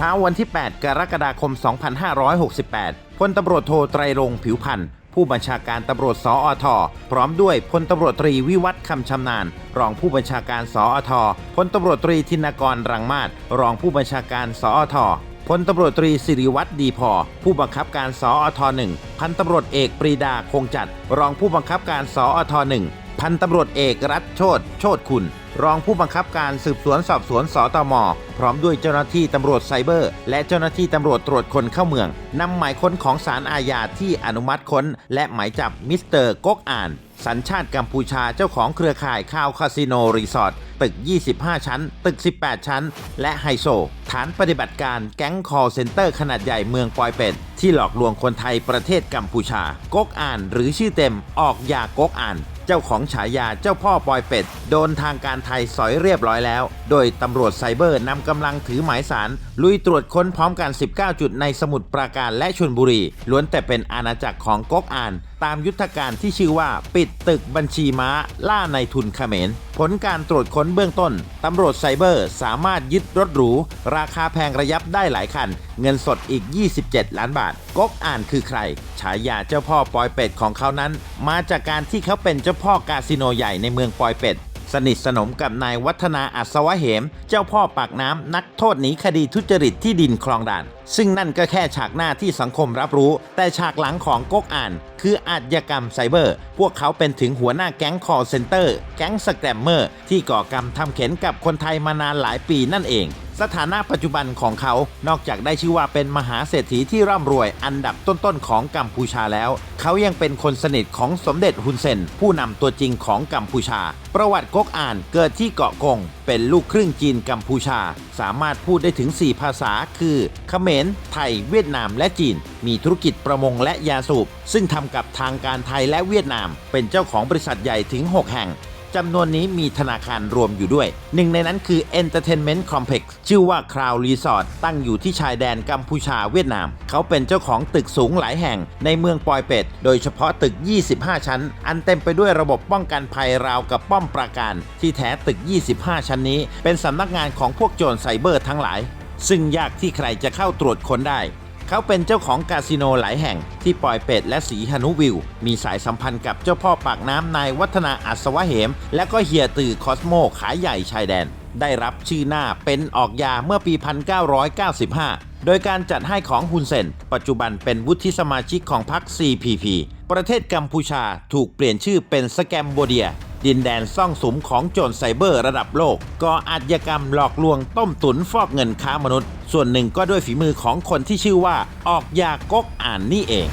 เช้าวันที่ 8 กรกฎาคม 2568 พลตำรวจโทไตรรงผิวพันธ์ผู้บัญชาการตำรวจสอทพร้อมด้วยพลตำรวจตรีวิวัฒน์คำชำนาญ รองผู้บัญชาการสอทพลตำรวจตรีธินกรรังมาศรองผู้บัญชาการสอทพลตำรวจตรีสิริวัตรดีพอ ผู้บังคับการสอทหนึ่งพันตำรวจเอกปรีดาคงจัด รองผู้บังคับการสอทหนึ่ง พันตำรวจเอกรัฐโชตโชตคุณ รองผู้บังคับการสืบสวนสอบสวนสตม พร้อมด้วยเจ้าหน้าที่ตำรวจไซเบอร์ และเจ้าหน้าที่ตำรวจตรวจคนเข้าเมืองนำหมายค้นของศาลอาญาที่อนุมัติค้น และหมายจับมิสเตอร์ก๊กอ่าน สัญชาติกัมพูชาเจ้าของเครือข่ายข้าวคาสิโนรีสอร์ทตึก 25 ชั้น ตึก 18 ชั้น และไฮโซ ฐานปฏิบัติการแก๊งคอลเซ็นเตอร์ขนาดใหญ่เมืองปอยเป็ด ที่หลอกลวงคนไทยประเทศกัมพูชา ก๊กอ่านหรือชื่อเต็มออกยาก๊กอ่าน เจ้าของฉายาเจ้าพ่อปอยเป็ด โดนทางการไทยสอยเรียบร้อยแล้ว โดยตำรวจไซเบอร์นำกำลังถือหมายสาร ลุยตรวจค้นพร้อมกัน 19 จุดในสมุทรปราการและชลบุรี ล้วนแต่เป็นอาณาจักรของก๊กอ่าน ตามยุทธการที่ชื่อว่าปิดตึกบัญชีม้าล่าในทุนเขมร ผลการตรวจค้นเบื้องต้น ตำรวจไซเบอร์สามารถยึดรถหรู ราคาแพงระยับได้หลายคัน เงินสดอีก 27 ล้านบาท ก๊กอ่านคือใคร ฉายาเจ้าพ่อปอยเป็ดของเขานั้น มาจากการที่เขาเป็นเจ้าพ่อกาสิโนใหญ่ในเมืองปอยเป็ดสนิทสนมกับนายวัฒนาอัศวะเหม เจ้าพ่อปากน้ำนักโทษหนีคดีทุจริตที่ดินคลองด่าน ซึ่งนั่นก็แค่ฉากหน้าที่สังคมรับรู้ แต่ฉากหลังของก๊กอ่าน คืออาชญากรรมไซเบอร์ พวกเขาเป็นถึงหัวหน้าแก๊งคอร์เซนเตอร์ แก๊งสแกรมเมอร์ ที่ก่อกรรมทำเข็นกับคนไทยมานานหลายปีนั่นเอง สถานะปัจจุบันของเขา นอกจากได้ชื่อว่าเป็นมหาเศรษฐีที่ร่ำรวยอันดับต้นๆของกัมพูชาแล้ว เขายังเป็นคนสนิทของสมเด็จฮุนเซน ผู้นำตัวจริงของกัมพูชา ประวัติก๊กอ่านเกิดที่เกาะกง เป็นลูกครึ่งจีนกัมพูชา สามารถพูดได้ถึง 4 ภาษา คือเขมร ไทย เวียดนาม และจีน มีธุรกิจประมงและยาสูบ ซึ่งทำกับทางการไทยและเวียดนาม เป็นเจ้าของบริษัทใหญ่ถึง 6 แห่งจำนวนนี้มีธนาคารรวมอยู่ด้วย หนึ่งในนั้นคือ Entertainment Complex ชื่อว่า Crown Resort ตั้งอยู่ที่ชายแดนกัมพูชาเวียดนาม เขาเป็นเจ้าของตึกสูงหลายแห่งในเมืองปอยเป็ด โดยเฉพาะตึก 25 ชั้น อันเต็มไปด้วยระบบป้องกันภัยราวกับป้อมปราการ ที่แท้ตึก 25 ชั้นนี้ เป็นสำนักงานของพวกโจรไซเบอร์ทั้งหลาย ซึ่งยากที่ใครจะเข้าตรวจค้นได้ เขาเป็นเจ้าของคาสิโนหลายแห่งที่ปอยเป็ดและสีหนุวิว มีสายสัมพันธ์กับเจ้าพ่อปากน้ำนายวัฒนาอัศวะเหม และก็เฮียตือคอสโมขายใหญ่ชายแดน ได้รับชื่อหน้าเป็นออกยาเมื่อปี 1995 โดยการจัดให้ของฮุนเซน ปัจจุบันเป็นวุฒิสมาชิกของพรรค CPP ประเทศกัมพูชาถูกเปลี่ยนชื่อเป็นสแกมโบเดีย ดินแดนซ่องสุมของโจรไซเบอร์ระดับโลก ก่ออาชญากรรมหลอกลวงต้มตุนฟอกเงินค้ามนุษย์ ส่วนหนึ่งก็ด้วยฝีมือของคนที่ชื่อว่าออกยากกอ่านนี่เอง